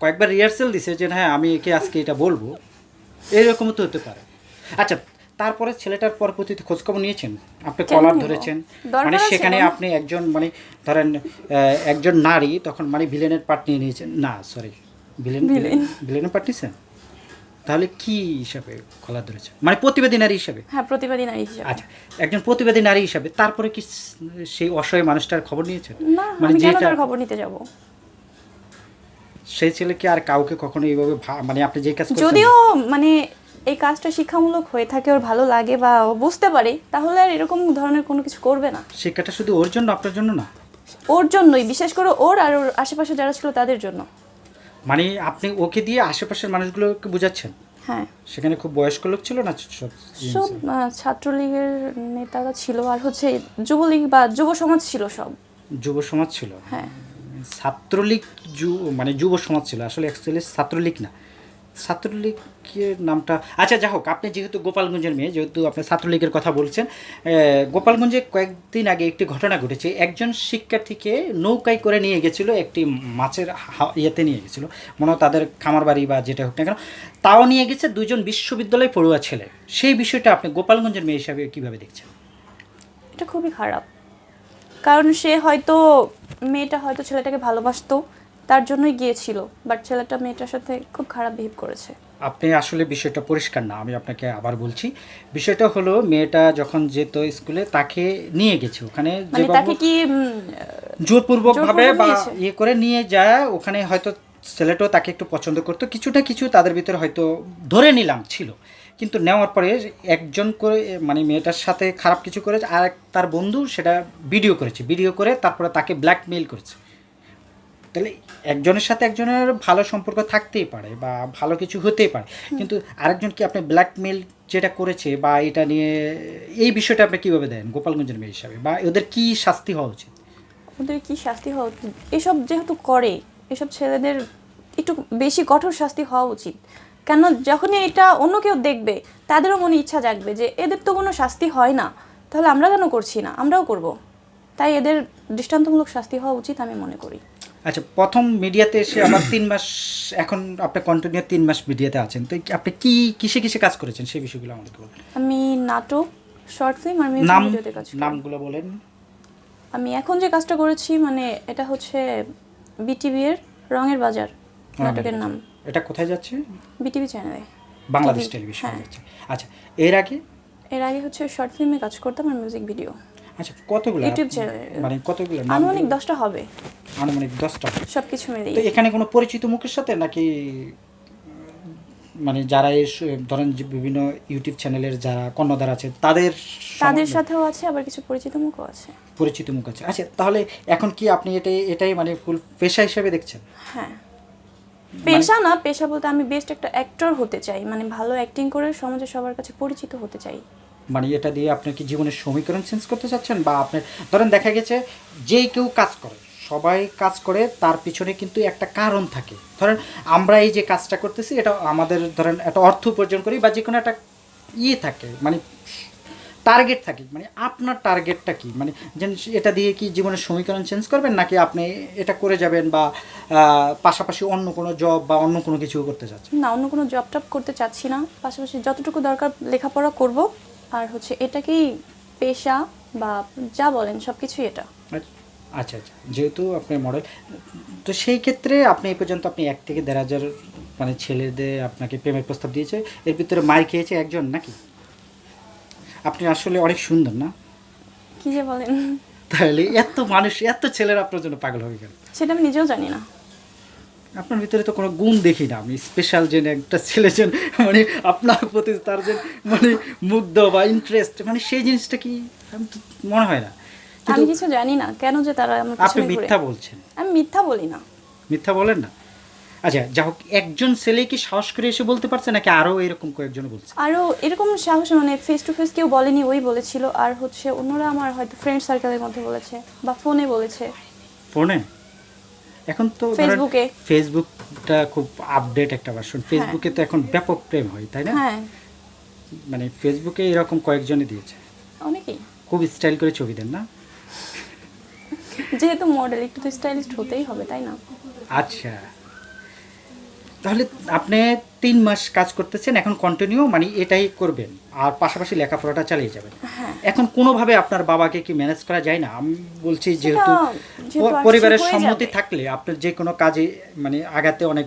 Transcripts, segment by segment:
কয়েকবার রিহার্সেল দিছে যে হ্যাঁ আমি একে আজকে এটা বলব। এরকমও তো হতে পারে। আচ্ছা তারপরে ছেলেটার পরবর্তীতে খোঁজখবর নিয়েছেন? আপনি কলার ধরেছেন। মানে সেখানে আপনি একজন মানে ধরেন একজন নারী তখন মানে ভিলেনের পার্ট নিয়ে নিয়েছেন। না সরি ভিলেন ভিলেন। ভিলেনের পার্ট নিয়েছেন? তাহলে কি হিসাবে কলার ধরেছেন? মানে প্রতিবাদী নারী হিসাবে? হ্যাঁ প্রতিবাদী নারী হিসেবে। আচ্ছা একজন প্রতিবাদী নারী হিসাবে তারপরে কি সেই অসহায় মানুষটার খবর নিয়েছেন? মানে যেটা খবর নিতে যাব? সেই ছেলেকে আর কাউকে কখনো এইভাবে মানে আপনি যে কাজ যদিও মানে এই কাজটা শিক্ষামূলক হয়ে থাকে ওর ভালো লাগে বা ও বুঝতে পারে তাহলে আর এরকম ধরনের কোনো কিছু করবে না। শিক্ষাটা শুধু ওর জন্য আপনার জন্য না? ওর জন্যই বিশেষ করে ওর আর ওর আশেপাশে যারা ছিল তাদের জন্য। মানে আপনি ওকে দিয়ে আশেপাশের মানুষগুলোকে বোঝাচ্ছেন? হ্যাঁ। সেখানে খুব বয়স্ক লোক ছিল না সব সব ছাত্রলীগের নেতারা ছিল আর হচ্ছে যুবলীগ বা যুব সমাজ ছিল সব। যুব সমাজ ছিল? হ্যাঁ। ছাত্রলীগ যু- মানে যুব সমাজ ছিল, আসলে অ্যাকচুয়ালি ছাত্রলীগ না। ছাত্রলীগের নামটা আচ্ছা যা হোক, আপনি যেহেতু গোপালগঞ্জের মেয়ে, যেহেতু আপনি ছাত্রলীগের কথা বলছেন গোপালগঞ্জে কয়েকদিন আগে একটি ঘটনা ঘটেছে। একজন শিক্ষার্থীকে নৌকায় করে নিয়ে গেছিল, একটি মাছের ইয়েতে নিয়ে গেছিল। মনে তাদের খামার বাড়ি বা যেটা হোক না কেন, তাও নিয়ে গেছে দুজন বিশ্ববিদ্যালয় পড়ুয়া ছেলে। সেই বিষয়টা আপনি গোপালগঞ্জের মেয়ে হিসাবে কীভাবে দেখছেন? এটা খুবই খারাপ। কারণ সে হয়তো মেয়েটা হয়তো ছেলেটাকে ভালোবাসতো তার জন্যই গিয়েছিল। বাট ছেলেটা মেয়েটার সাথে খুব খারাপ বিহেভ করেছে। আপনি আসলে বিষয়টা পরিষ্কার না আমি আপনাকে আবার বলছি। বিষয়টা হলো মেয়েটা যখন যেত স্কুলে তাকে নিয়ে গেছে। ওখানে মানে যে তাকে কি জোরপূর্বক ভাবে বা ইয়ে করে নিয়ে যায় ওখানে হয়তো ছেলেটাও তাকে একটু পছন্দ করতো। কিছুটা কিছু তাদের ভিতরে হয়তো ধরে নিলাম ছিল। কিন্তু নেওয়ার পরে একজন করে মানে মেয়েটার সাথে খারাপ কিছু করেছে আর এক তার বন্ধু সেটা ভিডিও করেছে ভিডিও করে তারপরে তাকে ব্ল্যাকমেইল করেছে। তাহলে একজনের সাথে একজনের ভালো সম্পর্ক থাকতেই পারে বা ভালো কিছু হতেই পারে। কিন্তু আরেকজন কি আপনি ব্ল্যাকমেল যেটা করেছে বা এটা নিয়ে এই বিষয়টা আপনি কীভাবে দেন গোপালগঞ্জের মেয়ে হিসাবে? বা ওদের কি শাস্তি হওয়া উচিত? ওদের কি শাস্তি হওয়া উচিত? এসব যেহেতু করে এসব ছেলেদের একটু বেশি কঠোর শাস্তি হওয়া উচিত। কেন যখনই এটা অন্য কেউ দেখবে তাদেরও মনে ইচ্ছা জাগবে যে এদের তো কোনো শাস্তি হয় না। তাহলে আমরা কেন করছি না? আমরাও করব। তাই এদের দৃষ্টান্তমূলক শাস্তি হওয়া উচিত আমি মনে করি। আচ্ছা প্রথম মিডিয়াতে এসে আবার তিন মাস এখন আপনি কন্টিনিউ তিন মাস মিডিয়াতে আছেন। তো আপনি কি কিসে কিসে কাজ করেছেন সেই বিষয়গুলো আমাদেরকে বলুন। আমি নাটক শর্ট ফিল্ম আর মিউজিক নাম ভিডিওতে কাজ নামগুলো বলেন। আমি এখন যে কাজটা করেছি মানে এটা হচ্ছে বিটিভি এর রঙের বাজার নাটকের নাম। এটা কোথায় যাচ্ছে? বিটিভি চ্যানেলে। বাংলাদেশ টেলিভিশন হ্যাঁ। যাচ্ছে। আচ্ছা এর আগে? এর আগে হচ্ছে শর্ট ফিল্মে কাজ করতাম আর মিউজিক ভিডিও। আচ্ছা কতগুলো ইউটিউব চ্যানেল। মানে কতগুলো আনুমানিক নামগুলো? দশটা হবে। আনুমানিক দশটা সব কিছু মিলিয়ে। তো এখানে কোনো পরিচিত মুখের সাথে নাকি মানে যারা এই ধরেন বিভিন্ন ইউটিউব চ্যানেলের যারা কর্ণধার আছে তাদের তাদের সাথেও আছে আবার কিছু পরিচিত মুখও আছে। পরিচিত মুখ আছে। আচ্ছা তাহলে এখন কি আপনি এটাই এটাই মানে ফুল পেশা হিসেবে দেখছেন? হ্যাঁ। পেশা না পেশা বলতে আমি বেস্ট একটা অ্যাক্টর হতে চাই মানে ভালো অ্যাক্টিং করে সমাজে সবার কাছে পরিচিত হতে চাই। মানে এটা দিয়ে আপনি কি জীবনের সমীকরণ চেঞ্জ করতে চাচ্ছেন? বা আপনার ধরেন দেখা গেছে যেই কেউ কাজ করে সবাই কাজ করে তার পিছনে কিন্তু একটা কারণ থাকে। ধরেন আমরা এই যে কাজটা করতেছি এটা আমাদের ধরেন একটা অর্থ উপার্জন করি বা যে কোনো একটা ইয়ে থাকে মানে টার্গেট থাকে মানে আপনার টার্গেটটা কি? মানে যেন এটা দিয়ে কি জীবনের সমীকরণ চেঞ্জ করবেন নাকি আপনি এটা করে যাবেন বা পাশাপাশি অন্য কোনো জব বা অন্য কোনো কিছু করতে চাচ্ছেন? না অন্য কোনো জব টপ করতে চাচ্ছি না। পাশাপাশি যতটুকু দরকার লেখাপড়া করব আর হচ্ছে এটাকেই পেশা বা যা বলেন সব কিছুই এটা। আচ্ছা আচ্ছা যেহেতু আপনি মডেল তো সেই ক্ষেত্রে আপনি এই পর্যন্ত আপনি এক থেকে দেড় হাজার মানে ছেলেদের আপনাকে প্রেমের প্রস্তাব দিয়েছে এর ভিতরে মার খেয়েছে একজন নাকি? আপনি আসলে অনেক সুন্দর না? কি যে বলেন। তাহলে এত মানুষ এত ছেলেরা আপনার জন্য পাগল হয়ে কেন? সেটা আমি নিজেও জানি না। আপনার ভিতরে তো কোনো গুণ দেখি না। আমি স্পেশাল যে একটা ছেলে যে মানে আপনার প্রতি তার যে মানে মুগ্ধ বা ইন্টারেস্ট মানে সেই জিনিসটা কি আমি তো মনে হয় না। আমি কিছু জানি না। কেন যে তারা আমার আপনি মিথ্যা বলছেন। আমি মিথ্যা বলি না। মিথ্যা বলেন না। আচ্ছা যা হোক একজন ছেলে কি সাহস করে এসে বলতে পারছে নাকি আরও এরকম কয়েকজন বলছে? আরও এরকম সাহস মানে ফেস টু ফেস কেউ বলেনি ওই বলেছিল। আর হচ্ছে অন্যরা আমার হয়তো ফ্রেন্ড সার্কেলের মধ্যে বলেছে বা ফোনে বলেছে। ফোনে এখন তো ফেসবুকে। ফেসবুকটা খুব আপডেট একটা ভার্সন ফেসবুকে তো এখন ব্যাপক প্রেম হয় তাই না? হ্যাঁ। মানে ফেসবুকে এরকম কয়েকজনই দিয়েছে। অনেকেই। খুব স্টাইল করে ছবি দেন না? যেহেতু মডেল একটু তো স্টাইলিস্ট হতেই হবে তাই না? আচ্ছা। তাহলে আপনি তিন মাস কাজ করতেছেন এখন কন্টিনিউ মানে এটাই করবেন আর পাশাপাশি লেখাপড়াটা চালিয়ে যাবেন। হ্যাঁ। এখন কোনোভাবে আপনার বাবাকে কি ম্যানেজ করা যায় না? আমি বলছি যেহেতু পরিবারের সম্মতি থাকলে আপনার যে কোনো কাজে মানে আগাতে অনেক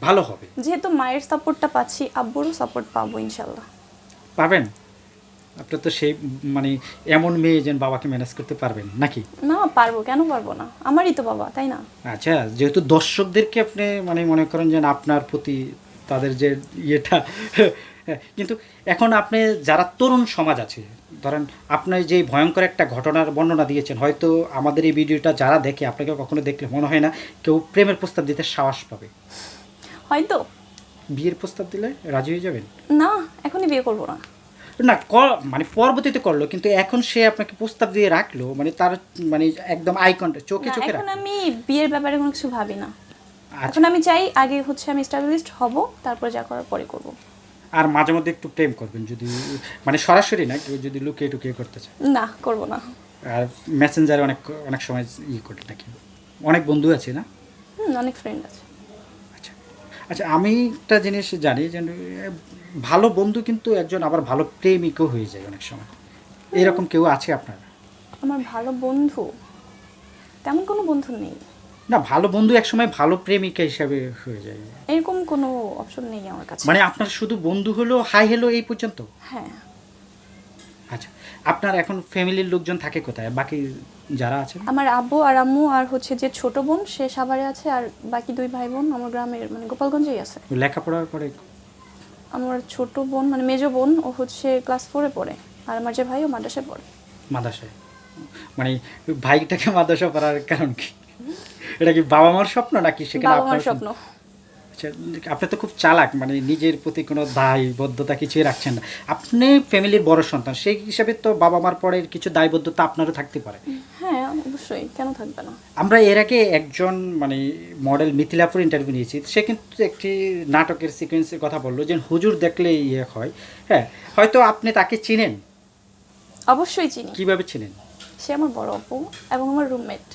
ভালো হবে। যেহেতু মায়ের সাপোর্টটা পাচ্ছি আব্বুরও সাপোর্ট পাবো ইনশাল্লাহ। পাবেন? আপনি তো সেই মানে এমন মেয়ে যেন বাবাকে ম্যানেজ করতে পারবেন নাকি? না পারব কেন পারব না? আমারই তো বাবা তাই না? আচ্ছা যেহেতু দর্শকদেরকে আপনি মানে মনে করেন যে আপনার প্রতি তাদের যে ইয়েটা কিন্তু এখন আপনি যারা তরুণ সমাজ আছে ধরেন আপনি যে ভয়ঙ্কর একটা ঘটনার বর্ণনা দিয়েছেন হয়তো আমাদের এই ভিডিওটা যারা দেখে আপনাকে কখনো দেখলে মনে হয় না কেউ প্রেমের প্রস্তাব দিতে সাহস পাবে। হয়তো। বিয়ের প্রস্তাব দিলে রাজি হয়ে যাবেন? না এখনই বিয়ে করব না। না ক- মানে পরবর্তীতে করল কিন্তু এখন সে আপনাকে প্রস্তাব দিয়ে রাখল মানে তার মানে একদম আই কন্ট্যাক্ট চোখে চোখে এখন আমি বিয়ের ব্যাপারে কোনো কিছু ভাবি না। আচ্ছা। এখন আমি চাই আগে হচ্ছে আমি স্টাবলিশড হব তারপর যা করার পরে করব। আর মাঝে মধ্যে একটু প্রেম করবেন যদি মানে সরাসরি না কেউ যদি লুকিয়ে টুকিয়ে করতে চায়। না করব না। আর মেসেঞ্জারে অনেক অনেক সময় ই করে নাকি অনেক বন্ধু আছে না? হুম অনেক ফ্রেন্ড আছে। আচ্ছা আমি একটা জিনিস জানি যে ভালো বন্ধু কিন্তু একজন আবার ভালো প্রেমিকও হয়ে যায় অনেক সময়। এরকম কেউ আছে আপনার? আমার ভালো বন্ধু? তেমন কোনো বন্ধু নেই। না ভালো বন্ধু এক সময় ভালো প্রেমিকা হিসাবে হয়ে যায়। এরকম কোনো অপশন নেই আমার কাছে। মানে আপনার শুধু বন্ধু হলো হাই হলো এই পর্যন্ত? হ্যাঁ। আচ্ছা আপনার এখন ফ্যামিলির লোকজন থাকে কোথায়? বাকি যারা আছেন? আমার আব্বু আর আম্মু আর হচ্ছে যে ছোট বোন সে সাভারে আছে আর বাকি দুই ভাই বোন আমার গ্রামের মানে গোপালগঞ্জেই আছে। লেখাপড়ার পরে? আমার ছোট বোন মানে মেজো বোন ও হচ্ছে ক্লাস ফোরে পড়ে আর আমার যে ভাই ও মাদ্রাসায় পড়ে। মাদ্রাসায়? মানে ভাইটাকে মাদ্রাসা পড়ার কারণ কি? এটা কি বাবা মার স্বপ্ন নাকি সেখানে বাবা আপনার মার স্বপ্ন আচ্ছা, আপনি তো খুব চালাক মানে নিজের প্রতি কোনো দায়বদ্ধতা কিছুই রাখছেন না। আপনি ফ্যামিলির বড় সন্তান সেই হিসাবে তো বাবা মার পরে কিছু দায়বদ্ধতা আপনারও থাকতে পারে। হ্যাঁ অবশ্যই কেন থাকবে না? আমরা এর আগে একজন মানে মডেল মিথিলাপুর ইন্টারভিউ নিয়েছি সে কিন্তু একটি নাটকের সিকোয়েন্সের কথা বলল যে হুজুর দেখলে ইয়ে হয়। হ্যাঁ হয়তো আপনি তাকে চিনেন। অবশ্যই চিনি। কীভাবে চিনেন? সে আমার বড় আপু এবং আমার রুমমেট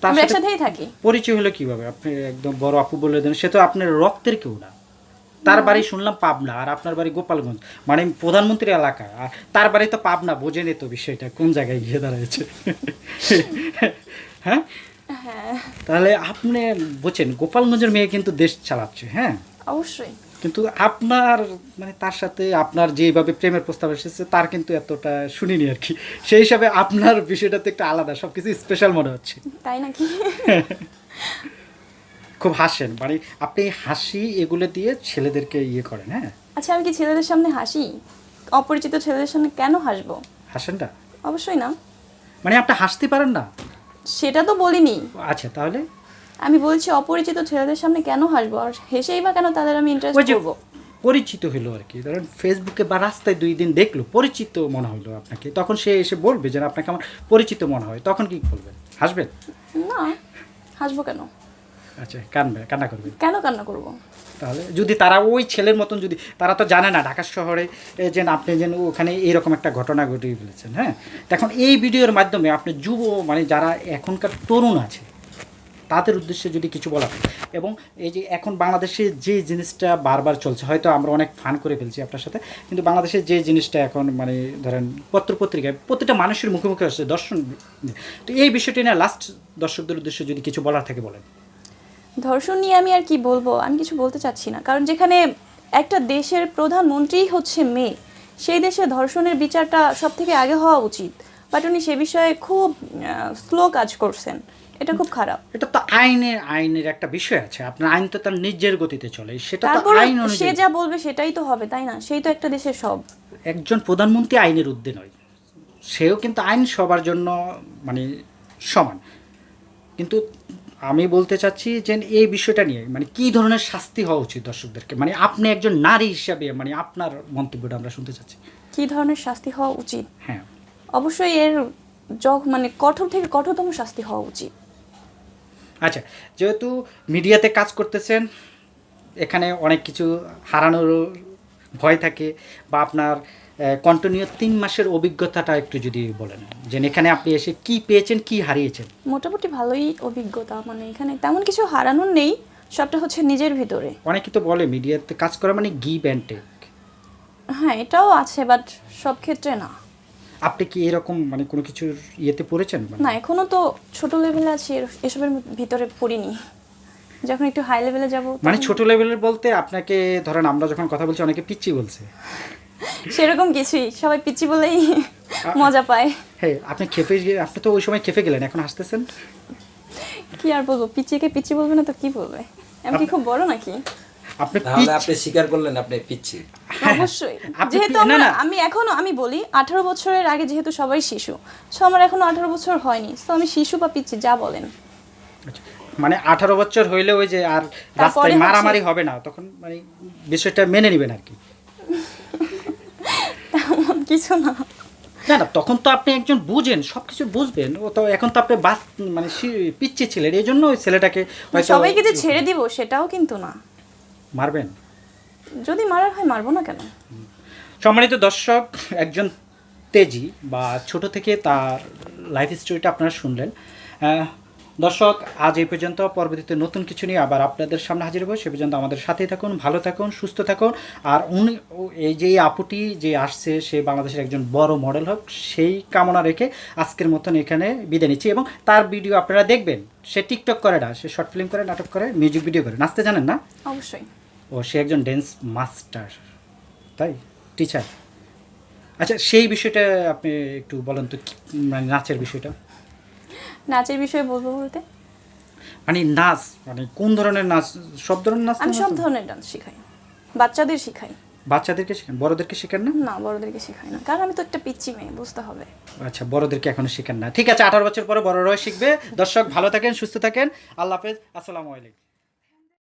তার আমরা থাকি। পরিচয় হলো কীভাবে? আপনি একদম বড় আপু বলে দেন। সে তো আপনার রক্তের কেউ না। তার বাড়ি শুনলাম পাবনা আর আপনার বাড়ি গোপালগঞ্জ। মানে প্রধানমন্ত্রী এলাকা। আর তার বাড়ি তো পাবনা বোঝেনি তো বিষয়টা কোন জায়গায় গিয়ে দাঁড়াচ্ছে হ্যাঁ? হ্যাঁ। তাহলে আপনি বোঝেন গোপালগঞ্জের মেয়ে কিন্তু দেশ চালাচ্ছে হ্যাঁ? অবশ্যই। কিন্তু আপনার মানে তার সাথে আপনার যেভাবে প্রেমের প্রস্তাব এসেছে তার কিন্তু এতটা শুনিনি আর কি। সেই হিসাবে আপনার বিষয়টা তো একটু আলাদা সব কিছু স্পেশাল মনে হচ্ছে। তাই নাকি? খুব হাসেন। মানে আপনি হাসি এগুলো দিয়ে ছেলেদেরকে ইয়ে করেন হ্যাঁ? আচ্ছা আমি কি ছেলেদের সামনে হাসি? অপরিচিত ছেলেদের সামনে কেন হাসবো? হাসেন না? অবশ্যই না। মানে আপনি হাসতে পারেন না? সেটা তো বলিনি। আচ্ছা তাহলে? আমি বলছি অপরিচিত ছেলেদের সামনে কেন হাসবো? আর হেসেই বা কেন তাদের আমি ইন্টারেস্ট করব? পরিচিত হলো আর কি। ধরেন ফেসবুকে বা রাস্তায় দুই দিন দেখল পরিচিত মনে হলো আপনাকে। তখন সে এসে বলবে যে আপনাকে আমার পরিচিত মনে হয়। তখন কি বলবেন হাসবেন না হাসবো কেন? আচ্ছা কানবে কান্না করবেন কেন কান্না করব? তাহলে যদি তারা ওই ছেলের মতন যদি তারা তো জানে না ঢাকা শহরে যে আপনি যেন ওখানে এইরকম একটা ঘটনা ঘটিয়ে ফেলেছেন হ্যাঁ? এখন এই ভিডিওর মাধ্যমে আপনি যুব মানে যারা এখনকার তরুণ আছে তাদের উদ্দেশ্যে যদি কিছু বলা এবং এই যে এখন বাংলাদেশে যে জিনিসটা বারবার চলছে, হয়তো আমরা অনেক ফান করে ফেলছি আপনার সাথে, কিন্তু বাংলাদেশের যে জিনিসটা এখন মানে ধরেন পত্র পত্রিকায় প্রতিটা মানুষের মুখে মুখে আসছে দর্শন তো এই বিষয়টি নিয়ে লাস্ট দর্শকদের উদ্দেশ্যে যদি কিছু বলার থাকে বলেন। ধর্ষণ নিয়ে আমি আর কি বলব? আমি কিছু বলতে চাচ্ছি না। কারণ যেখানে একটা দেশের প্রধানমন্ত্রীই হচ্ছে মেয়ে, সেই দেশে ধর্ষণের বিচারটা সব থেকে আগে হওয়া উচিত। বাট উনি সে বিষয়ে খুব স্লো কাজ করছেন। এটা খুব খারাপ। এটা তো আইনের আইনের একটা বিষয় আছে। আপনার আইন তো তার নিজের গতিতে চলে। সেটা তো আইন সে যা বলবে সেটাই তো হবে তাই না? সেই তো একটা দেশের সব। একজন প্রধানমন্ত্রী আইনের ঊর্ধ্বে নয়। সেও কিন্তু আইন সবার জন্য মানে সমান। কিন্তু আমি বলতে চাচ্ছি যে এই বিষয়টা নিয়ে মানে কি ধরনের শাস্তি হওয়া উচিত দর্শকদেরকে? মানে আপনি একজন নারী হিসাবে মানে আপনার মন্তব্যটা আমরা শুনতে চাচ্ছি। কি ধরনের শাস্তি হওয়া উচিত? হ্যাঁ। অবশ্যই এর য- মানে কঠোর থেকে কঠোরতম শাস্তি হওয়া উচিত। যেহেতু মিডিয়াতে কাজ করতেছেন এখানে অনেক কিছু হারানোরও ভয় থাকে বা আপনার কন্টিনিউ তিন মাসের অভিজ্ঞতাটা একটু যদি বলেন যে এখানে আপনি এসে কি পেয়েছেন কি হারিয়েছেন? মোটামুটি ভালোই অভিজ্ঞতা মানে এখানে তেমন কিছু হারানোর নেই সবটা হচ্ছে নিজের ভিতরে। অনেকে তো বলে মিডিয়াতে কাজ করা মানে গিভ অ্যান্ড টেক হ্যাঁ এটাও আছে বাট সব ক্ষেত্রে না। আপনি কি এরকম মানে কোনো কিছুর ইয়েতে পড়েছেন? মানে না এখনও তো ছোট লেভেলে আছি এসবের ভিতরে পড়িনি। যখন একটু হাই লেভেলে যাব মানে ছোট লেভেলের বলতে আপনাকে ধরেন আমরা যখন কথা বলছি অনেকে পিচ্ছি বলছে। সেরকম কিছুই সবাই পিচ্ছি বলেই মজা পায়। হ্যাঁ আপনি খেপে গিয়ে- আপনি তো ওই সময় খেপে গেলেন এখন হাসতেছেন? কি আর বলব পিচ্চিকে পিচ্ছি বলবে না তো কি বলবে? আমি কি খুব বড় নাকি? আপনি তাহলে আপনি স্বীকার করলেন আপনি পিচ্ছি অবশ্যই। যেহেতু পি- না, আমরা না। আমি এখনও আমি বলি আঠারো বছরের আগে যেহেতু সবাই শিশু সো আমার এখনও আঠারো বছর হয়নি আমি শিশু বা পিচ্ছি যা বলেন। আচ্ছা, মানে আঠারো বছর হইলে ওই যে আর রাস্তায় মারামারি হবে না তখন মানে বিষয়টা মেনে নেবেন আর কি। তেমন কিছু না। না না তখন তো আপনি একজন বুঝেন সব কিছু বুঝবেন ও তো এখন তো আপনি বাস মানে পিচ্ছি ছিলেন এই জন্য ওই ছেলেটাকে সবাইকে যে ছেড়ে দিব সেটাও কিন্তু না। মারবেন? যদি মারার হয় মারবো না কেন? সম্মানিত দর্শক একজন তেজি বা ছোট থেকে তার লাইফ স্টোরিটা আপনারা শুনলেন। দর্শক আজ এই পর্যন্ত পরবর্তীতে নতুন কিছু নিয়ে আবার আপনাদের সামনে হাজির হব। সে পর্যন্ত আমাদের সাথেই থাকুন ভালো থাকুন সুস্থ থাকুন। আর উনি এই যে আপুটি যে আসছে সে বাংলাদেশের একজন বড় মডেল হোক সেই কামনা রেখে আজকের মতন এখানে বিদায় নিচ্ছি এবং তার ভিডিও আপনারা দেখবেন। সে টিকটক করে না সে শর্ট ফিল্ম করে নাটক করে মিউজিক ভিডিও করে। নাচতে জানেন না? অবশ্যই। ও সে একজন ড্যান্স মাস্টার তাই? টিচার আচ্ছা সেই বিষয়টা আপনি একটু বলেন তো মানে নাচের বিষয়টা? নাচের বিষয়ে বলব বলতে? মানে নাচ মানে কোন ধরনের নাচ? সব ধরনের নাচ আমি সব ধরনের ডান্স শেখাই। বাচ্চাদের শেখাই। বাচ্চাদেরকে শেখান? বড়দেরকে শেখান না? না বড়দেরকে শেখাই না। কারণ আমি তো একটা পিচ্ছি মেয়ে বুঝতে হবে। আচ্ছা বড়দেরকে এখনও শেখান না। ঠিক আছে আঠারো বছর পরে বড়রাও শিখবে। দর্শক ভালো থাকেন সুস্থ থাকেন। আল্লাহ হাফেজ। আসসালামু আলাইকুম।